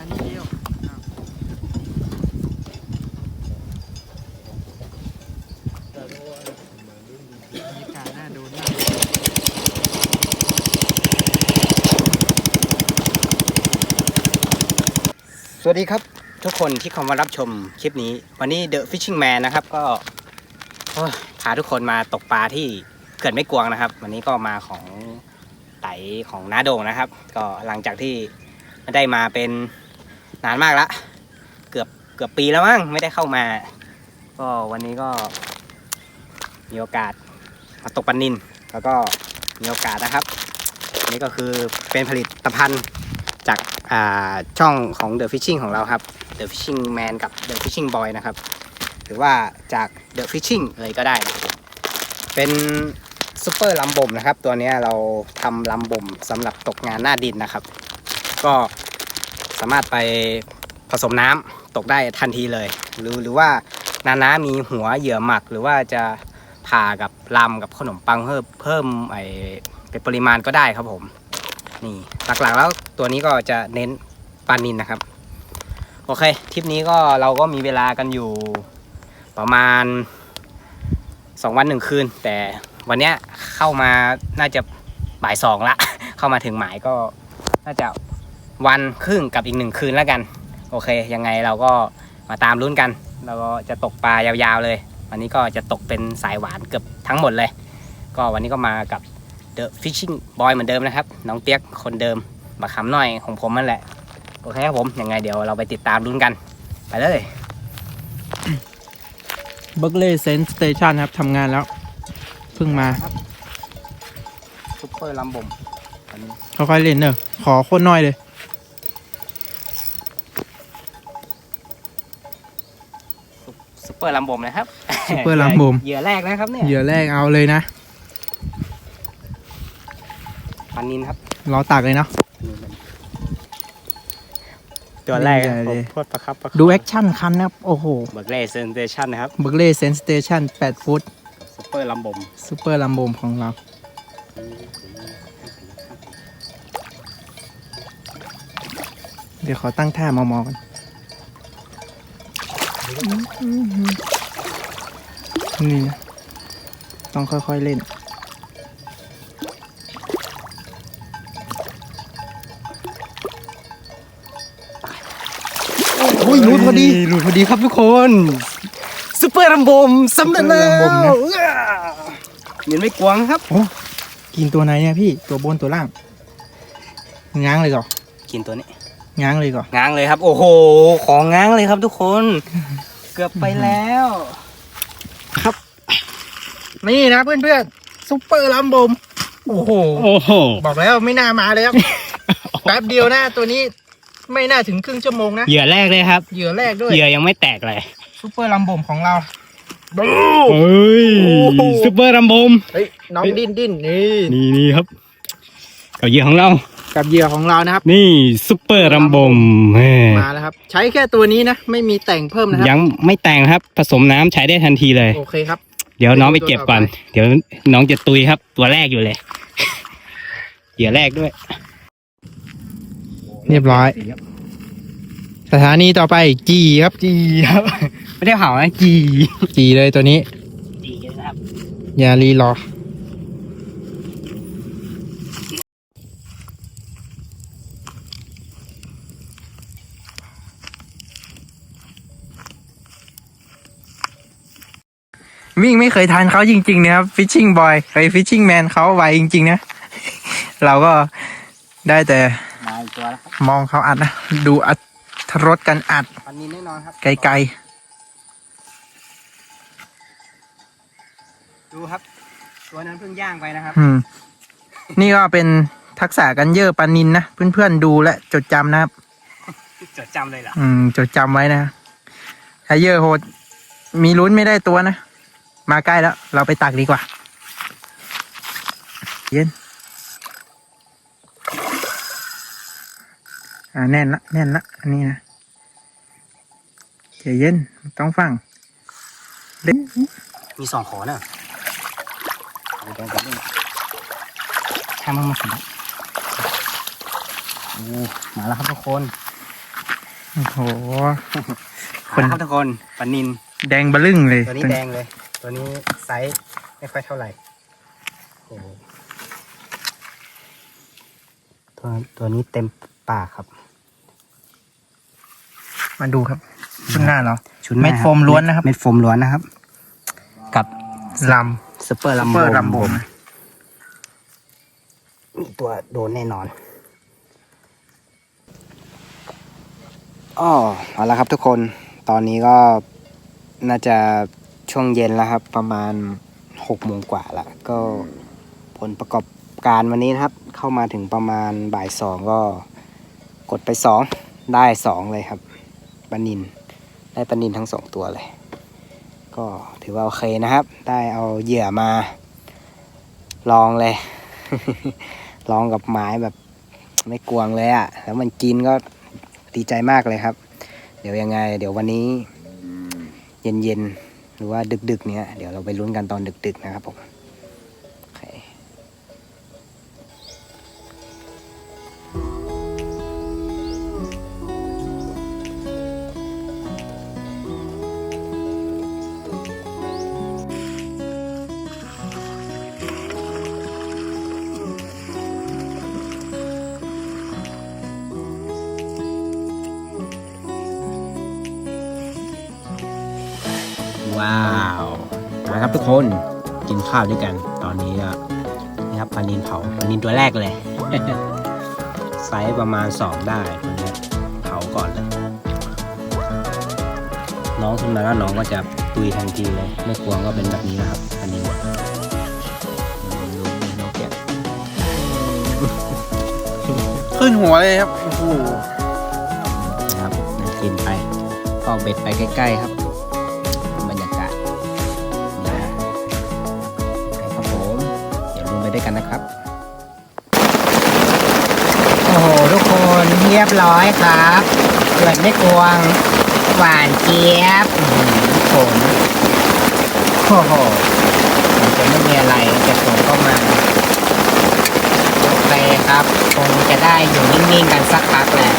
อาเบนนี่เดียวบรรยากาศน่าดูน่าสวัสดีครับทุกคนที่เข้ามารับชมคลิปนี้ วันนี้ The Fishing Man นะครับก็โอ้ยพาทุกคนมาตกปลาที่เกิดไม่กวางนะครับ วันนี้ก็มาของไตของน้าโด่งนะครับ ก็หลังจากที่ไม่ได้มาเป็น นานมากละ เกือบเกือบปีแล้วมั้งไม่ได้เข้ามา ก็วันนี้ก็มีโอกาสมาตกปลานิน แล้วก็มีโอกาสนะครับนนี้ก็คือเป็นผลิตภัณฑ์จากอ่าช่องของ The Fishing ของเราครับ The Fishing Man กับ The Fishing Boy นะครับ หรือว่าจาก The Fishing เลยก็ได้นะเป็นซูเปอร์ลำบ่มนะครับ ตัวนี้เราทำลำบ่มสำหรับตกงานหน้าดินนะครับ ก็ สามารถไปผสมน้ำตกได้ทันทีเลย หรือหรือว่านาน้ามีหัวเหยื่อหมัก หรือว่าจะผ่ากับลำกับขนมปังเพิ่มเพิ่มไอเป็นปริมาณก็ได้ครับผม นี่หลักๆแล้วตัวนี้ก็จะเน้นปลานินนะครับ โอเคทริปนี้ก็เราก็มีเวลากันอยู่ประมาณ 2 วันหนึ่งคืน แต่วันเนี้ยเข้ามาน่าจะบ่ายสองละ เข้ามาถึงหมายก็น่าจะ วันครึ่งกับอีกหนึ่งคืนแล้วกัน โอเค ยังไงเราก็มาตามลุ้นกัน เราก็จะตกปลายาวๆเลย วันนี้ก็จะตกเป็นสายหวานเกือบทั้งหมดเลย ก็วันนี้ก็มากับ The Fishing Boy เหมือนเดิมนะครับ น้องเปียกคนเดิมบักขำหน่อยของผมนั่นแหละ โอเคครับผม ยังไงเดี๋ยวเราไปติดตามลุ้นกัน ไปเลยเบิร์กเล่เซนสเตชันครับทำงานแล้ว เพิ่งมาซุปเปอร์ลำบ่มอันนี้ค่อยๆเล่นเนอะขอโคตรน้อยเลย ซุป เปอร์ลำบ่มนะครับซุปเปอร์ลำบ่ม เหยื่อแรกนะครับเนี่ยเหยื่อแรกเอาเลยนะ ปันนินครับรอตักเลยเนาะนี่มันตัวแรกใหญ่เลยโทษประครับประดูแอคชั่นคันนะครับ โอ้โหเบิร์กเล่เซนเตชันนะครับเบิร์กเล่เซนสเตชัน8ฟุตซุปเปอร์ลำบ่มซูเปอร์ลัมโบมของเรา เดี๋ยวขอตั้งท่ามามอกัน นี่นะต้องค่อยๆเล่น โอ้ยรูดพอดีรูดพอดีครับทุกคนซุปเปอร์ลำบ่มสำเร็จแล้ซุปเปอร์ลำบ่มนะวเหมือนไม่กวางครับ กินตัวไหนเนี่ยพี่ตัวบนตัวล่าง ง้างเลยก่อนกินตัวนี้ ง้างเลยก่อนง้างเลยครับ โอ้โห ของง้างเลยครับทุกคน เกือบไปแล้วนี่นะเพื่อนๆซุปเปอร์ลัมโบมโอ้โห โอ้โห บอกแล้วไม่น่ามาเลยครับ แป๊บเดียวนะตัวนี้ไม่น่าถึงครึ่งชั่วโมงนะ เหยื่อแรกเลยครับ เหยื่อแรกด้วย เหยื่อยังไม่แตกเลยซุปเปอร์ลัมโบมของเราเฮ้ยโอ้โหซุปเปอร์รัมบมเฮ้ยน้องดิ้นดิ้นนี่ นี่นี่ครับกับเหยื่อของเรา กับเหยื่อของเรานะครับ นี่ซุปเปอร์รัมบมแม่มาแล้วครับ ใช้แค่ตัวนี้นะ ไม่มีแต่งเพิ่มนะครับยังไม่แต่งครับ ผสมน้ำใช้ได้ทันทีเลย โอเคครับ เดี๋ยวน้องไปเก็บก่อน เดี๋ยวน้องจะตุยครับ ตัวแรกอยู่เลย เหยื่อแรกด้วย เรียบร้อย สถานีต่อไปจีครับจีครับ ไม่ได้เผานะจีจีเลยตัวนี้จีนะครับอย่ารีรอ วิ่งไม่เคยทันเขาจริงๆนะครับฟิชชิ่งบอยไอฟิชชิ่งแมนเขาไวจริง ๆ นะ เราก็ได้แต่มาอีกตัวแล้วครับมองเขาอัดนะ ดูอัดรถกันอัดปันนี้แน่นอนครับไกลดูครับ ตัวนั้นเพิ่งย่างไปนะครับๆอืม นี่ก็เป็นทักษะกันเยอะปานินนะ เพื่อนๆดูและจดจำนะครับ จดจำเลยเหรออืม จดจำไว้นะถ้าเยอะโหด มีลุ้นไม่ได้ตัวนะ มาใกล้แล้ว เราไปตักดีกว่า เย็น อ่าแน่นละแน่นละอันนี้นะใจเย็นต้องฟังเล่นมีสองขอเนอะดูแดงกับนี่ถ้ามันมาสะบัดโอ้มาแล้วครับทุกคนโอ้โหคมานแล้วครับทุกคนปลานิน แดงบะลึ่งเลย ตัวนี้แดงเลย ตัวนี้ไซส์ไม่ค่อยเท่าไหร่โอ้โหตัวตัวนี้เต็มปากครับ มาดูครับ ชุดหน้าเราชุดหน้าเม็ดโฟมล้วนนะครับ เม็ดโฟมล้วนนะครับ กับลซูเปอร์ำลัมเปอร์ลำโบงนี่ตัวโดนแน่นอนอ๋อเอาละครับทุกคน ตอนนี้ก็น่าจะ ช่วงเย็นแล้วครับ ประมาณหกโมงกว่าละก็ผลประกอบการวันนี้นะครับ เข้ามาถึงประมาณบ่ายสองก็กดไปสองได้สองเลยครับปนินได้ปนินทั้งสองตัวเลย ก็ถือว่าโอเคนะครับ ได้เอาเหยื่อมา ลองเลย ลองกับไม้แบบไม่กวงเลยอะ่ะ แล้วมันกินก็ดีใจมากเลยครับ เดี๋ยวยังไง เดี๋ยววันนี้ เย็นๆ รือว่าดึกๆเนี้ยเดี๋ยวเราไปลุ้นกันตอนดึกๆนะครับผม ครับทุกคนกินข้าวด้วยกัน ตอนนี้ก็นี่ครับปลานินเผาปลานินตัวแรกเลยไซส์ประมาณ 2 ได้ตัวเนี้เผาก่อนเลย น้องขึ้นมาแล้วน้องก็จะตุยทันทีเลยไม่กลัวก็เป็นแบบนี้นะครับปลานินอืมดูน้องแกะขึ้นหัวเลยครับโอ้โหนะครับกินไปออกเบ็ดไปใกล้ ๆ ครับ กันนะครับ โอ้โห ทุกคนเรียบร้อยครับเกิดไม่กวง หวานเจี๊ยบผลโอ้โหมันจะไม่มีอะไรแต่ผมก็มาโอเคครับ คงจะได้อยู่นิ่งๆกันสักพักแหละ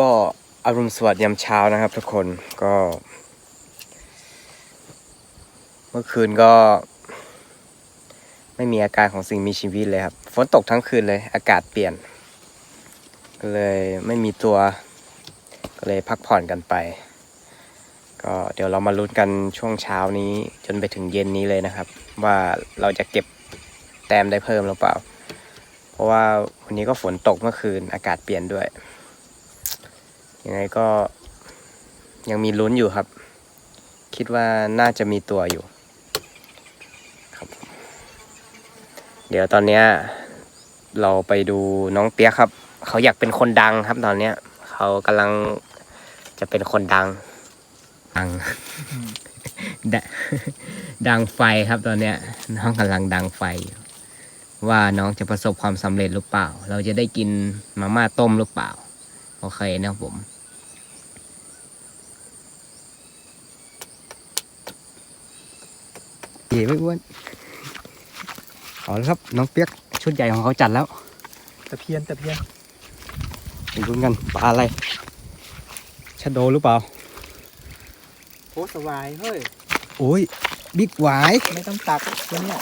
ก็อรุณสวัสดิ์ยามเช้านะครับทุกคนก็ เมื่อคืนก็ ไม่มีอาการของสิ่งมีชีวิตเลยครับ ฝนตกทั้งคืนเลย อากาศเปลี่ยน ก็เลยไม่มีตัว ก็เลยพักผ่อนกันไป ก็เดี๋ยวเรามาลุ้นกันช่วงเช้านี้ จนไปถึงเย็นนี้เลยนะครับ ว่าเราจะเก็บแต้มได้เพิ่มหรือเปล่า เพราะว่าวันนี้ก็ฝนตกเมื่อคืนอากาศเปลี่ยนด้วย ยังไงก็ยังมีลุ้นอยู่ครับ คิดว่าน่าจะมีตัวอยู่ครับ เดี๋ยวตอนเนี้ยเราไปดูน้องเปียกครับ เขาอยากเป็นคนดังครับตอนเนี้ย เขากำลังจะเป็นคนดัง ดังด,ดังไฟครับตอนเนี้ย น้องกำลังดังไฟอยู่ว่าน้องจะประสบความสำเร็จหรือเปล่า เราจะได้กินมาม่าต้มหรือเปล่า โอเคนะครับผมเอ๋ไม่อ้วนเอาแล้วครับ น้องเปียกชุดใหญ่ของเขาจัดแล้วตะเพียนตะเพียนไปดูกันปลาอะไรชะโดหรือเปล่าโอ้สบายเฮ้ยโอ้ยบิ๊กหวายไม่ต้องตักตัวเนี้ย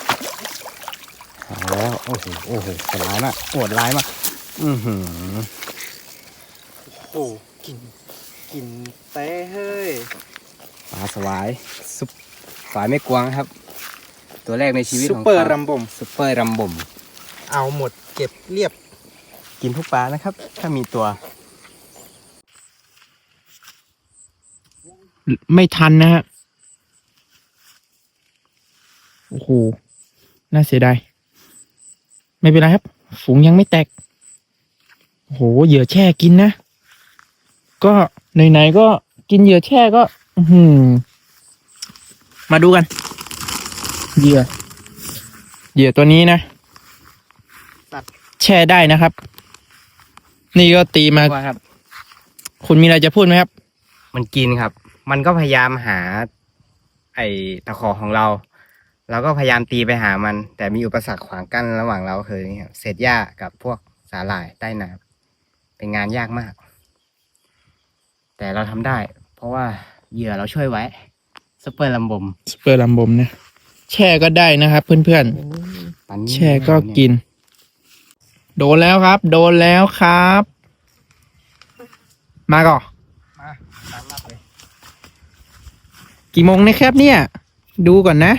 เอาแล้ว โอ้โหโอ้โหสร้ายมากโหดร้ายมาก อือหือ โอ้กินกินเต้เฮ้ยปลาสวายซุปสายไม่กวางครับ ตัวแรกในชีวิตซุขปองเปอร์ขารัมบม ซุปเปอร์รัมบ่มเอาหมดเก็บเรียบ กินทุกปลานะครับ ถ้ามีตัว ไม่ทันนะฮะ โอ้โห น่าเสียดาย ไม่เป็นไรครับ ฝูงยังไม่แตก โอ้โห เหยื่อแช่กินนะ ก็ไหนๆก็กินเหยื่อแช่ก็ อือหือมาดูกัน เหยื่อ เหยื่อตัวนี้นะสัตว์แช่ได้นะครับ นี่ก็ตีมาว่าครับ คุณมีอะไรจะพูดไหมครับ มันกินครับ มันก็พยายามหา ไอ้ตะขอของเราเราก็พยายามตีไปหามัน แต่มีอุปสรรคขวางกั้นระหว่างเราคือนี่ครับเศษหญ้ากับพวกสาหร่ายใต้น้ำเป็นงานยากมาก แต่เราทำได้ เพราะว่าเหยื่อเราช่วยไว้ซุปเปอร์ลำบมสเปอร์ลัมบมนะแช่ก็ได้นะครับเพื่อนปันๆนี่แช่ก็กิน โดนแล้วครับ โดนแล้วครับ มาก่อนมาตามรับเลยกี่โมงนะครับเนี่ย ดูก่อนนะ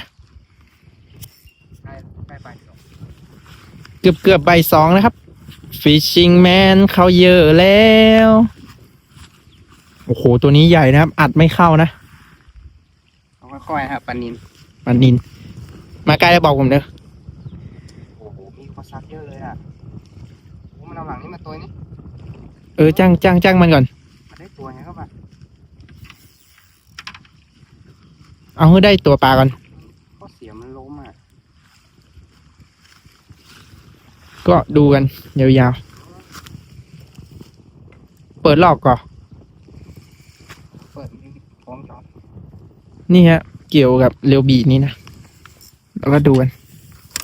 ใกล้ใกล้ไปจบเกือบเกือบใบายสองนะครับ Fishing Man เขาเยอะแล้ว โอ้โห ตัวนี้ใหญ่นะครับ อัดไม่เข้านะเอาค่อยๆครับปันนินปันนิน มาใกล้แล้วบอกผมเด้อโอ้โห มีคนซักเยอะเลยอะโอ้มันเอาหลังนี้มาตัวนี้ เออจ้างจ้างจ้างมันก่อนมาได้ตัวไงครับอะเอาให้ได้ตัวปลาก่อนก็เสียมันล้มอะ ก็ดูกันยาวๆ เปิดลอกก่อนเปิดมีพร้อมจอดนี่ฮะ เกี่ยวกับเรียวบีนี่นะแล้วก็ดูกัน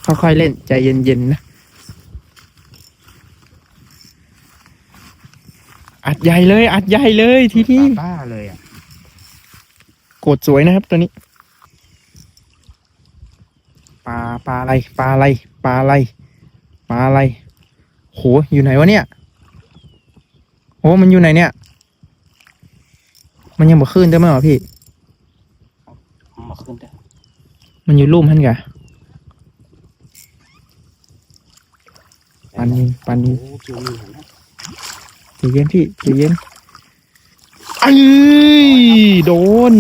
ค่อยๆเล่นใจเย็นๆนะอัดใหญ่เลย อัดใหญ่เลยทีนี้บ้าเลยอะโกดสวยนะครับตัวนี้ปลาปลาอะไรปลาอะไรปลาอะไรปลาอะไรโหอยู่ไหนวะเนี่ยโหมันอยู่ไหนเนี่ย มันยังบ่ขึ้นได้ไหมเหรอพี่มาขึ้นได้มันอยู่รูมท่านกะปันนินปันนินโอ้เกี่ยวมีเห็นไหมใจเย็นพี่ใจเย็นไอ้ยโดน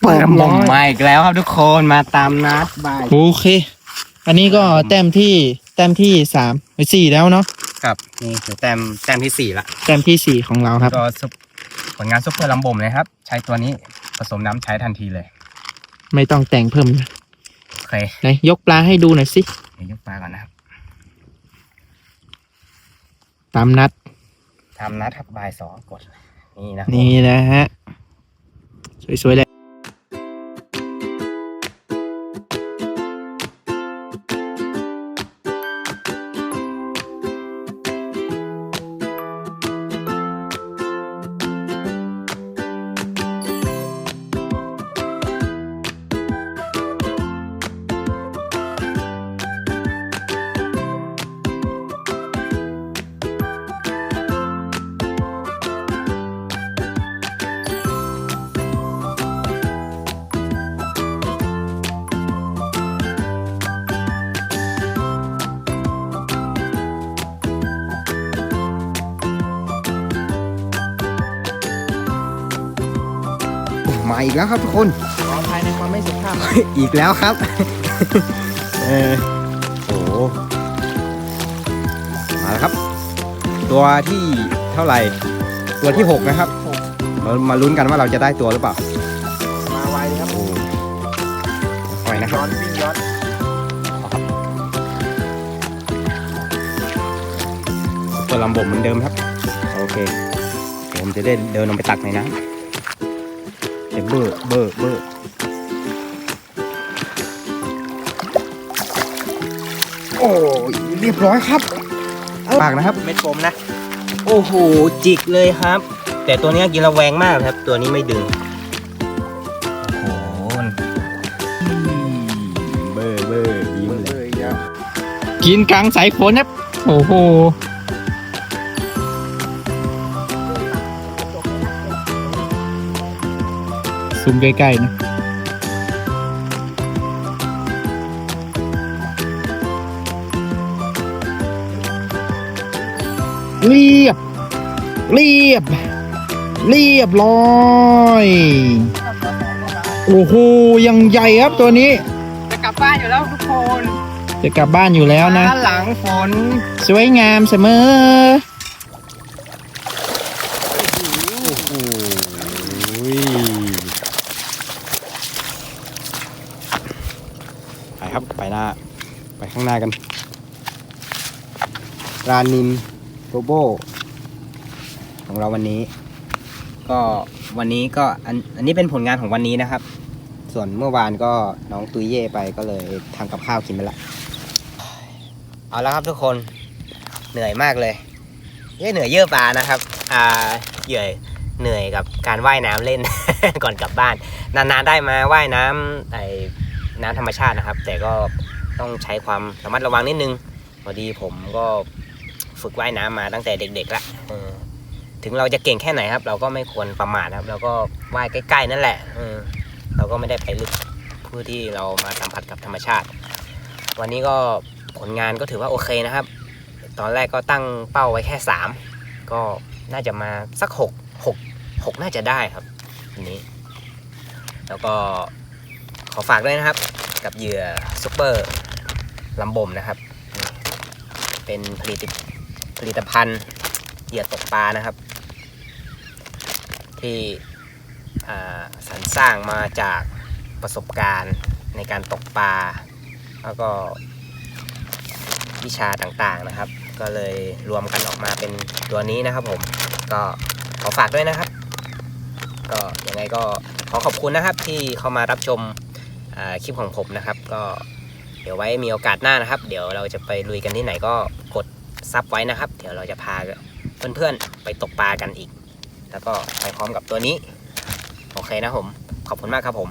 เปิดลมมาอีกแล้วครับทุกคนมาตามนัดบายโอเค อันนี้ก็แต้มที่แต้มที่สามหรือสี่แล้วเนาะครับนี่คือแต้มแต้มที่สี่ละแต้มที่สี่ของเราครับก็ซุป ผลงานซุปเปอร์ลำบ่มเลยครับ ใช้ตัวนี้ผสมน้ำใช้ทันทีเลย ไม่ต้องแต่งเพิ่มนะโอเคไหนยกปลาให้ดูหน่อยสิเดี๋ยวยกปลาก่อนนะครับตามนัดทำนัดครับบายสองกด นี่นะครับ นี่นะฮะ สวยๆเลย อีกแล้วครับทุกคนขอภายในความไม่สุภาพอีกแล้วครับ เออโอ้โหมาแล้วครับ ตัวที่เท่าไหร่ ตัวที่หกนะครับ เรามาลุ้นกันว่าเราจะได้ตัวหรือเปล่า มาไวเลยครับโอ้ปล่อยนะครับย้อนวิ่งย้อนเปิดลำบ่มเหมือนเดิมครับ โอเคเดี๋ยวผมจะได้เดินลงไปตักในน้ำ เดี๋ยวเบอร์เบอร์เบอร์โอ้ยเรียบร้อยครับ ปากนะครับ เม็ดโฟมนะ โอ้โห จิกเลยครับ แต่ตัวเนี้ยกินระแวงมากครับ ตัวนี้ไม่ดึง โอ้โหเบอร์เบอร์ยิ้มเลยกินกลางสายฝนครับ โอ้โห ซูมใกล้ๆนะเรียบ เรียบ เรียบร้อย โอ้โห ยังใหญ่ครับตัวนี้ จะกลับบ้านอยู่แล้วทุกคน จะกลับบ้านอยู่แล้วนะ หลังฝน สวยงามเสมอโอ้โหไปครับ ไปหน้าไปข้างหน้ากันรานินโกโบของเราวันนี้ ก็วันนี้ก็อันอันนี้เป็นผลงานของวันนี้นะครับ ส่วนเมื่อวานก็น้องตุยเย่ไปก็เลยทำกับข้าวกินไปละเอาละครับทุกคนเหนื่อยมากเลยเย่เหนื่อยเยอะปลานะครับ อ่าเหยื่อเหนื่อยกับการว่ายน้ำเล่นก่อนกลับบ้าน นานๆได้มาว่ายน้ำไอน้ำธรรมชาตินะครับ แต่ก็ ต้องใช้ความระมัดระวังนิดนึงพอดีผมก็ฝึกว่ายน้ำมาตั้งแต่เด็กๆละถึงเราจะเก่งแค่ไหนครับ เราก็ไม่ควรประมาทครับ เราก็ว่ายใกล้ๆนั่นแหละเราก็ไม่ได้ไปลึกเพื่อที่เรามาสัมผัสกับธรรมชาติ วันนี้ก็ผลงานก็ถือว่าโอเคนะครับ ตอนแรกก็ตั้งเป้าไว้แค่สามก็น่าจะมาสักหกหกหกน่าจะได้ครับวันนี้ แล้วก็ขอฝากด้วยนะครับ กับเหยื่อซุปเปอร์ ลำบ่มนะครับ เป็นผลิตผลิตภัณฑ์เหยื่อตกปลานะครับ ที่สรรสร้างมาจากประสบการณ์ในการตกปลา แล้วก็วิชาต่างๆนะครับ ก็เลยรวมกันออกมาเป็นตัวนี้นะครับผมก็ขอฝากด้วยนะครับ ก็ยังไงก็ขอขอบคุณนะครับที่เข้ามารับชมคลิปของผมนะครับ ก็ ดี๋ยวไว้มีโอกาสหน้านะครับ เดี๋ยวเราจะไปลุยกันที่ไหนก็กดซับไว้นะครับ เดี๋ยวเราจะพาเพื่อนๆไปตกปลากันอีก แล้วก็ไปพร้อมกับตัวนี้ โอเคนะผม ขอบคุณมากครับผม